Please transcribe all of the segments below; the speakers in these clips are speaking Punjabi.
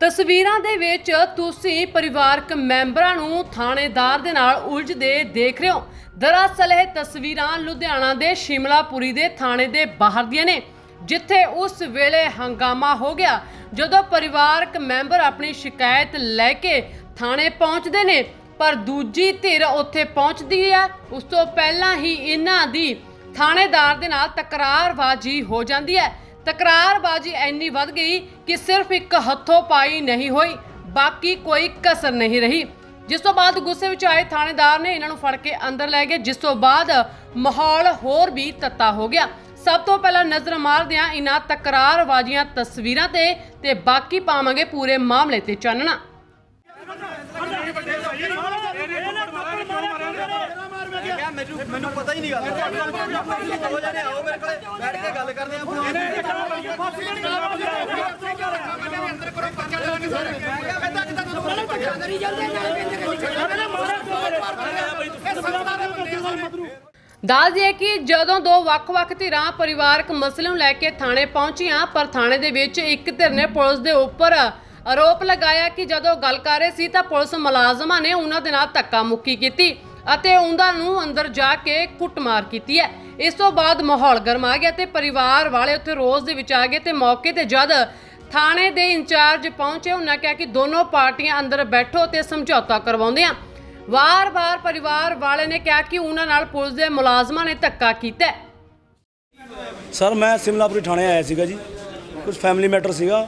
ਤਸਵੀਰਾਂ ਦੇ ਵਿੱਚ ਤੁਸੀਂ ਪਰਿਵਾਰਕ ਮੈਂਬਰਾਂ ਨੂੰ ਥਾਣੇਦਾਰ ਦੇ ਨਾਲ ਉਲਝਦੇ ਦੇਖ ਰਹੇ ਹੋ। ਦਰਅਸਲ ਇਹ ਤਸਵੀਰਾਂ ਲੁਧਿਆਣਾ ਦੇ ਸ਼ਿਮਲਾਪੁਰੀ ਦੇ ਥਾਣੇ ਦੇ ਬਾਹਰ ਦੀਆਂ ਨੇ, ਜਿੱਥੇ ਉਸ ਵੇਲੇ ਹੰਗਾਮਾ ਹੋ ਗਿਆ ਜਦੋਂ ਪਰਿਵਾਰਕ ਮੈਂਬਰ ਆਪਣੀ ਸ਼ਿਕਾਇਤ ਲੈ ਕੇ ਥਾਣੇ ਪਹੁੰਚਦੇ ਨੇ, ਪਰ ਦੂਜੀ ਧਿਰ ਉੱਥੇ ਪਹੁੰਚਦੀ ਹੈ। ਉਸ ਤੋਂ ਪਹਿਲਾਂ ਹੀ ਇਹਨਾਂ ਦੀ ਥਾਣੇਦਾਰ ਦੇ ਨਾਲ ਤਕਰਾਰਬਾਜ਼ੀ ਹੋ ਜਾਂਦੀ ਹੈ। ਤਕਰਾਰਬਾਜ਼ੀ ਇੰਨੀ ਵੱਧ ਗਈ ਕਿ ਸਿਰਫ ਇੱਕ ਹੱਥੋਂ ਪਾਈ ਨਹੀਂ ਹੋਈ, ਬਾਕੀ ਕੋਈ ਕਸਰ ਨਹੀਂ ਰਹੀ। ਜਿਸ ਤੋਂ ਬਾਅਦ ਗੁੱਸੇ ਵਿੱਚ ਆਏ ਥਾਣੇਦਾਰ ਨੇ ਇਹਨਾਂ ਨੂੰ ਫੜ ਕੇ ਅੰਦਰ ਲੈ ਗਏ, ਜਿਸ ਤੋਂ ਬਾਅਦ ਮਾਹੌਲ ਹੋਰ ਵੀ ਤੱਤਾ ਹੋ ਗਿਆ। ਸਭ ਤੋਂ ਪਹਿਲਾਂ ਨਜ਼ਰ ਮਾਰਦੇ ਹਾਂ ਇਹਨਾਂ ਤਕਰਾਰਬਾਜ਼ੀਆਂ ਤਸਵੀਰਾਂ ਤੇ ਤੇ ਬਾਕੀ ਪਾਵਾਂਗੇ ਪੂਰੇ ਮਾਮਲੇ ਤੇ ਚਾਨਣਾ। ਕਿਹਾ ਮੈਨੂੰ ਮੈਨੂੰ ਪਤਾ ਹੀ ਨਹੀਂ ਗੱਲ ਦੋ ਜਣੇ ਆਓ ਮੇਰੇ ਕੋਲੇ ਬੈਠ ਕੇ ਗੱਲ ਕਰਦੇ ਆ ਦੱਸ ਦਈਏ ਕਿ ਜਦੋਂ ਦੋ ਵੱਖ-ਵੱਖ ਧਿਰਾਂ ਪਰਿਵਾਰਕ ਮਸਲੇ ਨੂੰ ਲੈ ਕੇ ਥਾਣੇ ਪਹੁੰਚੀਆਂ ਪਰ ਥਾਣੇ ਦੇ ਵਿੱਚ ਇੱਕ ਧਿਰ ਨੇ ਪੁਲਿਸ ਦੇ ਉੱਪਰ ਆਰੋਪ ਲਗਾਇਆ ਕਿ ਜਦੋਂ ਗੱਲ ਕਰ ਰਹੇ ਸੀ ਤਾਂ ਪੁਲਿਸ ਮੁਲਾਜ਼ਮਾਂ ਨੇ ਉਹਨਾਂ ਦੇ ਨਾਲ ਧੱਕਾ ਮੁੱਕੀ ਕੀਤੀ ਅਤੇ ਉਹਨਾਂ ਨੂੰ ਅੰਦਰ ਜਾ ਕੇ ਕੁੱਟਮਾਰ ਕੀਤੀ ਹੈ। ਇਸ ਤੋਂ ਬਾਅਦ ਮਾਹੌਲ ਗਰਮਾ ਗਿਆ ਤੇ ਪਰਿਵਾਰ ਵਾਲੇ ਉੱਥੇ ਰੋਜ਼ ਦੇ ਵਿੱਚ ਆ ਗਏ ਤੇ ਮੌਕੇ ਤੇ ਜਦ ਥਾਣੇ ਦੇ ਇੰਚਾਰਜ ਪਹੁੰਚੇ, ਉਹਨਾਂ ਕਿਹਾ ਕਿ ਦੋਨੋਂ ਪਾਰਟੀਆਂ ਅੰਦਰ ਬੈਠੋ ਤੇ ਸਮਝੌਤਾ ਕਰਵਾਉਂਦੇ ਆ। ਵਾਰ-ਵਾਰ ਪਰਿਵਾਰ ਵਾਲੇ ਨੇ ਕਿਹਾ ਕਿ ਉਹਨਾਂ ਨਾਲ ਪੁਲਿਸ ਦੇ ਮੁਲਾਜ਼ਮਾਂ ਨੇ ਧੱਕਾ ਕੀਤਾ ਸਰ, ਮੈਂ ਸਿਮਲਾਪੁਰੀ ਥਾਣੇ ਆਇਆ ਸੀਗਾ ਜੀ। ਕੁਝ ਫੈਮਿਲੀ ਮੈਟਰ ਸੀਗਾ।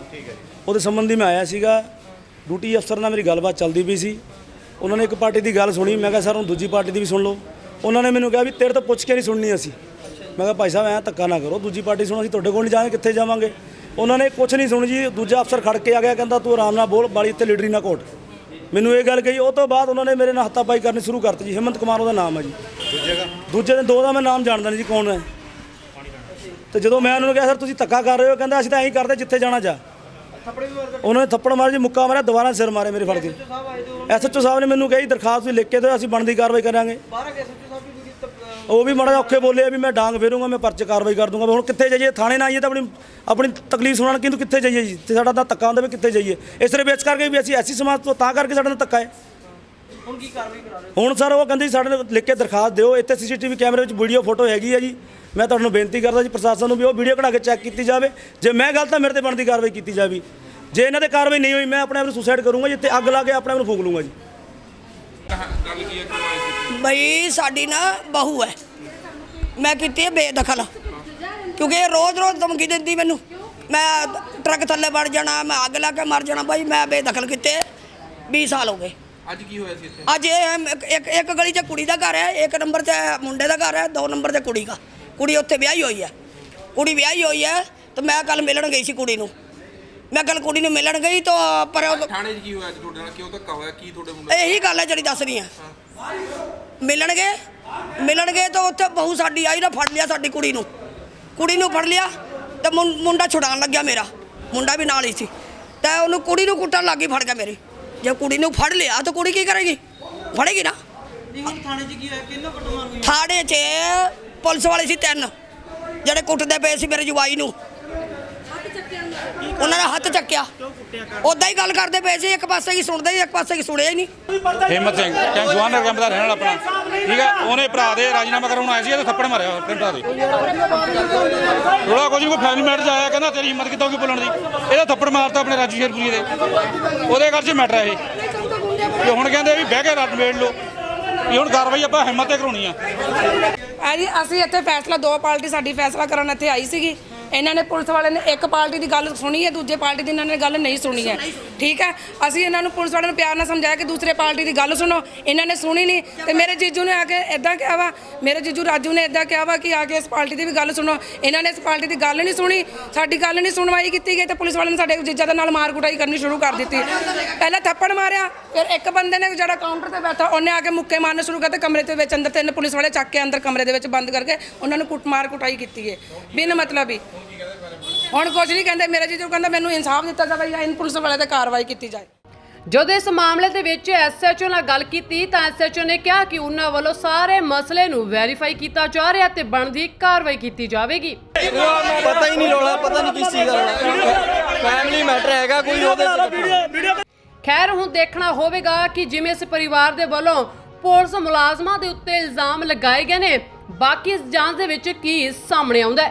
ਉਹਦੇ ਸੰਬੰਧੀ ਮੈਂ ਆਇਆ ਸੀਗਾ। ਡਿਊਟੀ ਅਫਸਰ ਨਾਲ ਮੇਰੀ ਗੱਲਬਾਤ ਚੱਲਦੀ ਪਈ ਸੀ। ਉਹਨਾਂ ਨੇ ਇੱਕ ਪਾਰਟੀ ਦੀ ਗੱਲ ਸੁਣੀ ਮੈਂ ਕਿਹਾ ਸਰ ਹੁਣ ਦੂਜੀ ਪਾਰਟੀ ਦੀ ਵੀ ਸੁਣ ਲਓ। ਉਹਨਾਂ ਨੇ ਮੈਨੂੰ ਕਿਹਾ ਵੀ ਤੇਰੇ ਤੋਂ ਪੁੱਛ ਕੇ ਨਹੀਂ ਸੁਣਨੀ ਅਸੀਂ। ਮੈਂ ਕਿਹਾ ਭਾਈ ਸਾਹਿਬ ਐਂ ਧੱਕਾ ਨਾ ਕਰੋ ਦੂਜੀ ਪਾਰਟੀ ਸੁਣੋ ਅਸੀਂ ਤੁਹਾਡੇ ਕੋਲ ਨਹੀਂ ਜਾਵਾਂਗੇ ਕਿੱਥੇ ਜਾਵਾਂਗੇ? ਉਹਨਾਂ ਨੇ ਕੁਝ ਨਹੀਂ ਸੁਣੀ ਜੀ ਦੂਜਾ ਅਫਸਰ ਖੜ ਕੇ ਆ ਗਿਆ ਕਹਿੰਦਾ ਤੂੰ ਆਰਾਮ ਨਾਲ ਬੋਲ ਬਾਲੀ ਇੱਥੇ ਲੀਡਰੀ ਨਾ ਕੋਟ। ਮੈਨੂੰ ਇਹ ਗੱਲ ਕਹੀ ਉਹ ਤੋਂ ਬਾਅਦ ਉਹਨਾਂ ਨੇ ਮੇਰੇ ਨਾਲ ਹੱਥਾਪਾਈ ਕਰਨੀ ਸ਼ੁਰੂ ਕਰਤੀ ਜੀ। ਹਿੰਮਤ ਕੁਮਾਰ ਉਹਦਾ ਨਾਮ ਹੈ ਜੀ। ਦੂਜੇ ਦਾ? ਦੂਜੇ ਦੇ ਦੋ ਦਾ ਮੈਂ ਨਾਮ ਜਾਣਦਾ ਨਹੀਂ ਜੀ ਕੌਣ ਹੈ। ਤੇ ਜਦੋਂ ਮੈਂ ਉਹਨਾਂ ਨੂੰ ਕਿਹਾ ਸਰ ਤੁਸੀਂ ਧੱਕਾ ਕਰ ਰਹੇ ਹੋ ਕਹਿੰਦਾ ਅਸੀਂ ਤਾਂ ਐਂ ਕਰਦੇ ਜਿੱਥੇ ਜਾਣਾ ਜਾ। ਉਹਨਾਂ ਨੇ ਥੱਪੜ ਮਾਰਿਆ ਜੀ ਮੁੱਕਾ ਮਾਰਿਆ ਦੁਬਾਰਾ ਸਿਰ ਮਾਰੇ ਮੇਰੇ ਫੜ ਕੇ। ਐਸਐਚਓ ਸਾਹਿਬ ਨੇ ਮੈਨੂੰ ਕਹੀ ਦਰਖਾਸਤ ਵੀ ਲਿਖ ਕੇ ਦਿਓ ਅਸੀਂ ਬਣਦੀ ਕਾਰਵਾਈ ਕਰਾਂਗੇ। ਉਹ ਵੀ ਮਾੜਾ ਔਖੇ ਬੋਲੇ ਵੀ ਮੈਂ ਡਾਂਗ ਫੇਰੂੰਗਾ ਮੈਂ ਪਰਚੇ ਕਾਰਵਾਈ ਕਰ ਦੂੰਗਾ। ਹੁਣ ਕਿੱਥੇ ਜਾਈਏ? ਥਾਣੇ ਨਾ ਆਈਏ ਤਾਂ ਆਪਣੀ ਆਪਣੀ ਤਕਲੀਫ ਸੁਣਾਉਣ ਕਿੰਤੂ ਕਿੱਥੇ ਜਾਈਏ ਜੀ? ਤੇ ਸਾਡਾ ਤਾਂ ਧੱਕਾ ਹੁੰਦਾ ਵੀ ਕਿੱਥੇ ਜਾਈਏ। ਇਸ ਵੇਚ ਕਰਕੇ ਵੀ ਅਸੀਂ ਐਸੀ ਸਮਾਜ ਤੋਂ ਤਾਂ ਕਰਕੇ ਸਾਡਾ ਧੱਕਾ ਹੈ। ਹੁਣ ਕੀ ਕਾਰਵਾਈ ਕਰਾ ਰਹੇ ਹੁਣ ਸਰ ਉਹ ਕਹਿੰਦੇ ਸਾਡੇ ਨੂੰ ਲਿਖ ਕੇ ਦਰਖਾਸਤ ਦਿਓ ਇੱਥੇ ਸੀਸੀਟੀਵੀ ਕੈਮਰੇ ਵਿੱਚ ਵੀਡੀਓ ਫੋਟੋ ਹੈਗੀ ਹੈ ਜੀ। ਮੈਂ ਤੁਹਾਨੂੰ ਬੇਨਤੀ ਕਰਦਾ ਜੀ ਪ੍ਰਸ਼ਾਸਨ ਨੂੰ ਵੀ ਉਹ ਵੀਡੀਓ ਕਢਾ ਕੇ ਚੈੱਕ ਕੀਤੀ ਜਾਵੇ। ਜੇ ਮੈਂ ਗਲਤ ਤਾਂ ਮੇਰੇ ਤੇ ਬਣਦੀ ਕਾਰਵਾਈ ਕੀਤੀ ਜਾਵੇ। ਜੇ ਇਹਨਾਂ ਤੇ ਕਾਰਵਾਈ ਨਹੀਂ ਹੋਈ ਮੈਂ ਆਪਣੇ ਆਪ ਨੂੰ ਸੁਸਾਈਡ ਕਰੂੰਗਾ ਜਿੱਥੇ ਅੱਗ ਲਾ ਕੇ ਆਪਣੇ ਆਪ ਨੂੰ ਫੂਕ ਲੂੰਗਾ ਜੀ। ਬਈ ਸਾਡੀ ਨਾ ਬਹੂ ਹੈ। ਮੈਂ ਕੀਤੀ ਹੈ ਬੇਦਖਲ। ਕਿਉਂਕਿ ਇਹ ਰੋਜ਼-ਰੋਜ਼ ਧਮਕੀ ਦਿੰਦੀ ਮੈਨੂੰ। ਮੈਂ ਟਰੱਕ ਥੱਲੇ ਵੜ ਜਾਣਾ ਮੈਂ ਅੱਗ ਲਾ ਕੇ ਮਰ ਜਾਣਾ। ਬਾਈ ਮੈਂ ਬੇਦਖਲ ਕੀਤੇ 20 ਸਾਲ ਹੋ ਗਏ। ਅੱਜ ਕੀ ਹੋਇਆ ਸੀ ਇੱਥੇ? ਅੱਜ ਇਹ ਇੱਕ- ਇੱਕ ਗਲੀ 'ਚ ਕੁੜੀ ਦਾ ਘਰ ਹੈ ਇੱਕ ਨੰਬਰ 'ਤੇ ਮੁੰਡੇ ਦਾ ਘਰ ਹੈ ਦੋ ਨੰਬਰ 'ਤੇ ਕੁੜੀ ਦਾ। ਕੁੜੀ ਉੱਥੇ ਵਿਆਹੀ ਹੋਈ ਹੈ। ਕੁੜੀ ਵਿਆਹੀ ਹੋਈ ਹੈ ਤੇ ਮੈਂ ਕੱਲ ਮਿਲਣ ਗਈ ਸੀ ਕੁੜੀ ਨੂੰ। ਮੈਂ ਕੱਲ ਕੁੜੀ ਨੂੰ ਮਿਲਣ ਗਈ ਤਾਂ ਪਰ ਉਹ- ਥਾਣੇ 'ਚ ਕੀ ਹੋਇਆ ਅੱਜ ਤੁਹਾਡੇ ਨਾਲ? ਕਿਉਂ ਧੱਕਾ ਹੋਇਆ? ਕੀ ਤੁਹਾਡੇ ਮੁੰਡੇ ਇਹੀ ਗੱਲ ਹੈ ਜਿਹੜੀ ਦੱਸ ਰਹੀ ਆ ਮਿਲਣਗੇ ਮਿਲਣਗੇ ਤਾਂ ਉੱਥੇ ਬਹੂ ਸਾਡੀ ਆਈ ਨਾ ਫੜ ਲਿਆ ਸਾਡੀ ਕੁੜੀ ਨੂੰ। ਕੁੜੀ ਨੂੰ ਫੜ ਲਿਆ ਤੇ ਮੁੰਡਾ ਛੁਡਾਉਣ ਲੱਗਿਆ ਮੇਰਾ। ਮੁੰਡਾ ਵੀ ਨਾਲ ਹੀ ਸੀ। ਤੇ ਉਹਨੂੰ ਕੁੜੀ ਨੂੰ ਕੁੱਟਣ ਲੱਗੀ ਫੜ ਗਿਆ ਮੇਰੀ। ਜੇ ਕੁੜੀ ਨੂੰ ਫੜ ਲਿਆ ਤਾਂ ਕੁੜੀ ਕੀ ਕਰੇਗੀ? ਫੜੇਗੀ ਨਾ। ਨਹੀਂ ਹੁਣ ਥਾਣੇ 'ਚ ਕੀ ਹੋਇਆ? ਕਿੰਨਾ ਕੁੱਟਮਾਰ ਹੋਈ? ਥਾੜੇ 'ਚ ਪੁਲਿਸ ਵਾਲੇ ਸੀ ਤਿੰਨ ਜਿਹੜੇ ਕੁੱਟਦੇ ਪਏ ਸੀ ਮੇਰੇ ਜਵਾਈ ਨੂੰ। ਉਹਨਾਂ ਨੇ ਹੱਥ ਚੱਕਿਆ। ਉਦਾਂ ਹੀ ਗੱਲ ਕਰਦੇ ਪਏ ਸੀ ਇੱਕ ਪਾਸੇ ਹੀ ਸੁਣਦੇ ਸੀ ਇੱਕ ਪਾਸੇ ਹੀ ਸੁਣਿਆ ਹੀ ਨਹੀਂ। ਹਿੰਮਤ ਸਿੰਘ ਕੈਂਪ ਜਵਾਨਰ ਕੈਂਪ ਦਾ ਰਹਿਣ ਵਾਲਾ ਆਪਣਾ। ਠੀਕ ਹੈ ਉਹਨੇ ਭਰਾ ਦੇ ਰਾਜੀਨਾਮਾ ਕਰਾਉਣ ਆਇਆ ਸੀ, ਇਹਦੇ ਥੱਪੜ ਮਾਰਿਆ ਆਪਣੇ ਭਰਾ ਦੇ। ਰੋਲਾ ਕੁਝ ਕੋਈ ਫੈਮਿਲੀ ਮੈਟਰ ਆਇਆ, ਕਹਿੰਦਾ ਤੇਰੀ ਹਿੰਮਤ ਕਿੱਦਾਂ ਹੋ ਗਈ ਬੋਲਣ ਦੀ? ਇਹਦਾ ਥੱਪੜ ਮਾਰਤਾ ਆਪਣੇ ਰਾਜੂ ਸ਼ੇਰਪੁਰੀ ਦੇ। ਉਹਦੇ ਘਰ 'ਚ ਮੈਟਰ ਹੈ ਇਹ। ਤੇ ਹੁਣ ਕਹਿੰਦੇ ਵੀ ਬਹਿ ਕੇ ਰੱਟ ਮੇੜ ਲਓ। ਵੀ ਹੁਣ ਕਾਰਵਾਈ ਆਪਾਂ ਹਿੰਮਤ ਤੇ ਕਰਾਉਣੀ ਆ। ਆ ਜੀ ਅਸੀਂ ਇੱਥੇ ਫੈਸਲਾ, ਦੋ ਪਾਰਟੀ ਸਾਡੀ ਫੈਸਲਾ ਕਰਨ ਇੱਥੇ ਆਈ ਸੀਗੀ। ਇਹਨਾਂ ਨੇ ਪੁਲਿਸ ਵਾਲਿਆਂ ਨੇ ਇੱਕ ਪਾਰਟੀ ਦੀ ਗੱਲ ਸੁਣੀ ਹੈ, ਦੂਜੇ ਪਾਰਟੀ ਦੀ ਇਹਨਾਂ ਨੇ ਗੱਲ ਨਹੀਂ ਸੁਣੀ ਹੈ। ਠੀਕ ਹੈ? ਅਸੀਂ ਇਹਨਾਂ ਨੂੰ ਪੁਲਿਸ ਵਾਲਿਆਂ ਨੂੰ ਪਿਆਰ ਨਾਲ ਸਮਝਾਇਆ ਕਿ ਦੂਸਰੇ ਪਾਰਟੀ ਦੀ ਗੱਲ ਸੁਣੋ। ਇਹਨਾਂ ਨੇ ਸੁਣੀ ਨਹੀਂ। ਤੇ ਮੇਰੇ ਜੀਜੂ ਨੇ ਆ ਕੇ ਇਦਾਂ ਕਿਹਾ ਵਾ, ਮੇਰੇ ਜੀਜੂ ਰਾਜੂ ਨੇ ਇਦਾਂ ਕਿਹਾ ਵਾ ਕਿ ਆ ਕੇ ਇਸ ਪਾਰਟੀ ਦੀ ਵੀ ਗੱਲ ਸੁਣੋ। ਇਹਨਾਂ ਨੇ ਇਸ ਪਾਰਟੀ ਦੀ ਗੱਲ ਨਹੀਂ ਸੁਣੀ। ਸਾਡੀ ਗੱਲ ਨਹੀਂ ਸੁਣਵਾਈ ਕੀਤੀ ਗਈ ਤੇ ਪੁਲਿਸ ਵਾਲਿਆਂ ਨੇ ਸਾਡੇ ਜੀਜਾ ਦੇ ਨਾਲ ਮਾਰ ਕੁਟਾਈ ਕਰਨੀ ਸ਼ੁਰੂ ਕਰ ਦਿੱਤੀ। ਪਹਿਲਾਂ ਥੱਪੜ ਮਾਰਿਆ, ਫਿਰ ਇੱਕ ਬੰਦੇ ਨੇ ਜਿਹੜਾ ਕਾਊਂਟਰ ਤੇ ਬੈਠਾ, ਉਹਨੇ ਆ ਕੇ ਮੁੱਕੇ ਮਾਰਨੇ ਸ਼ੁਰੂ ਕਰਤੇ ਕਮਰੇ ਦੇ ਵਿੱਚ ਅੰਦਰ। ਤਿੰਨ ਪੁਲਿਸ ਵਾਲੇ ਚੱਕ ਕੇ ਅੰਦਰ ਕਮਰੇ ਦੇ ਵਿੱਚ ਬੰਦ ਕਰਕੇ ਉਹਨਾਂ ਨੂੰ ਕੁੱਟਮਾਰ ਕੁਟਾਈ ਕੀਤੀ ਹੈ ਬਿਨ ਮਤਲਬ ਹੀ। ਹੁਣ ਕੁਝ ਨਹੀਂ ਕਹਿੰਦੇ ਮੇਰੇ ਜੀਜੂ ਕਹਿੰਦਾ ਮੈਨੂੰ ਇਨਸਾਫ ਦਿੱਤਾ ਜਾਵੇ ਜਾਂ ਇਨ ਪੁਲਿਸ ਵਾਲਿਆਂ ਤੇ ਕਾਰਵਾਈ ਕੀਤੀ ਜਾਏ। ਜਦੋਂ ਇਸ ਮਾਮਲੇ ਦੇ ਵਿੱਚ ਐਸਐਚਓ ਨਾਲ ਗੱਲ ਕੀਤੀ ਤਾਂ ਐਸਐਚਓ ਨੇ ਕਿਹਾ ਕਿ ਉਹਨਾਂ ਵੱਲੋਂ ਸਾਰੇ ਮਸਲੇ ਨੂੰ ਵੈਰੀਫਾਈ ਕੀਤਾ ਜਾ ਰਿਹਾ ਤੇ ਬਣਦੀ ਕਾਰਵਾਈ ਕੀਤੀ ਜਾਵੇਗੀ। ਪਤਾ ਹੀ ਨਹੀਂ ਲੋਲਾ ਪਤਾ ਨਹੀਂ ਕਿਸ ਦਾ ਫੈਮਿਲੀ ਮੈਟਰ ਹੈਗਾ ਕੋਈ ਉਹਦੇ ਖੈਰ ਹੁਣ ਦੇਖਣਾ ਹੋਵੇਗਾ ਕਿ ਜਿਵੇਂ ਇਸ ਪਰਿਵਾਰ ਦੇ ਵੱਲੋਂ ਪੁਲਿਸ ਮੁਲਾਜ਼ਮਾਂ ਦੇ ਉੱਤੇ ਇਲਜ਼ਾਮ ਲਗਾਏ ਗਏ ਨੇ ਬਾਕੀ ਇਸ ਜਾਂਚ ਦੇ ਵਿੱਚ ਕੀ ਸਾਹਮਣੇ ਆਉਂਦਾ